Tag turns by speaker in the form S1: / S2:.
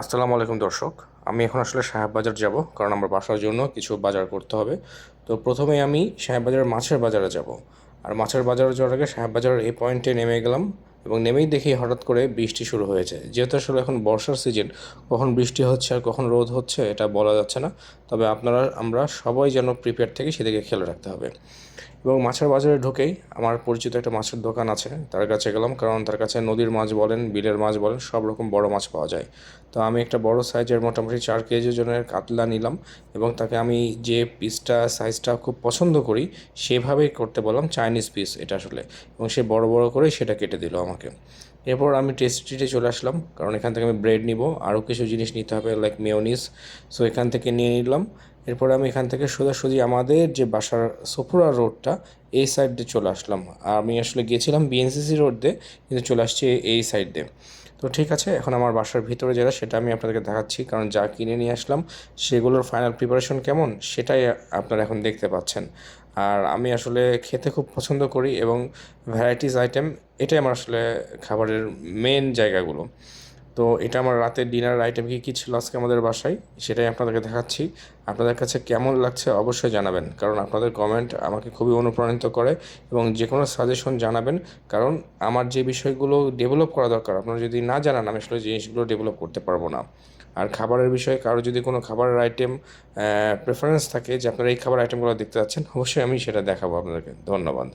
S1: আসসালামু আলাইকুম দর্শক। আমি এখন আসলে সাহেব বাজার যাব, কারণ আমার বাসার জন্য কিছু বাজার করতে হবে। তো প্রথমে আমি সাহেব বাজারের মাছের বাজারে যাব। আর মাছের বাজারে যাওয়ার আগে সাহেব বাজারের এই পয়েন্টে নেমে গেলাম। এবং নেমেই দেখি হঠাৎ করে বৃষ্টি শুরু হয়েছে। যেহেতু আসলে এখন বর্ষার সিজন, কখন বৃষ্টি হচ্ছে আর কখন রোদ হচ্ছে এটা বলা যাচ্ছে না, তবে আপনারা, আমরা সবাই যেন প্রিপেয়ার থেকে সেদিকে খেয়াল রাখতে হবে। এবং মাছের বাজারে ঢুকেই আমার পরিচিত একটা মাছের দোকান আছে, তার কাছে গেলাম, কারণ তার কাছে নদীর মাছ বলেন, বিলের মাছ বলেন, সব রকম বড় মাছ পাওয়া যায়। তো আমি একটা বড় সাইজের মোটামুটি চার কেজি ওজনের কাতলা নিলাম এবং তাকে আমি যে পিসটা সাইজটা খুব পছন্দ করি, সেভাবেই করতে বললাম চাইনিজ পিস এটা আসলে। এবং সে বড় বড় করে সেটা কেটে দিল আমাকে এরপর আমি টেস্ট স্ট্রিটে চলে আসলাম, কারণ এখান থেকে আমি ব্রেড নিব। আরও কিছু জিনিস নিতে হবে লাইক মেয়নিস সো এখান থেকে নিয়ে নিলাম। এরপর আমি এখান থেকে সোজাসুজি আমাদের যে বাসার সফুরা রোডটা এই সাইড দিয়ে চলে আসলাম। আমি আসলে গিয়েছিলাম বিএনসিসি রোড দিয়ে কিন্তু চলে আসছি এই সাইড দিয়ে তো ঠিক আছে, এখন আমার বাসার ভিতরে যেটা, সেটা আমি আপনাদেরকে দেখাচ্ছি। কারণ যা কিনে নিয়ে আসলাম, সেগুলোর ফাইনাল প্রিপারেশন কেমন, সেটাই আপনারা এখন দেখতে পাচ্ছেন। আর আমি আসলে খেতে খুব পছন্দ করি এবং ভ্যারাইটিস আইটেম এটাই আমার আসলে খাবারের মেন জায়গাগুলো। তো এটা আমার রাতের ডিনার আইটেম কি কী ছিল আজকে আমাদের বাসায়, সেটাই আপনাদেরকে দেখাচ্ছি। আপনাদের কাছে কেমন লাগছে অবশ্যই জানাবেন, কারণ আপনাদের কমেন্ট আমাকে খুবই অনুপ্রাণিত করে এবং যে কোনো সাজেশন জানাবেন, কারণ আমার যে বিষয়গুলো ডেভেলপ করা দরকার, আপনারা যদি না জানান, আমি আসলে জিনিসগুলো ডেভেলপ করতে পারব না। আর খাবারের বিষয়ে কারও যদি কোনো খাবারের আইটেম প্রেফারেন্স থাকে, যে আপনারা এই খাবার আইটেমগুলো দেখতে যাচ্ছেন, অবশ্যই আমি সেটা দেখাবো আপনাদেরকে। ধন্যবাদ।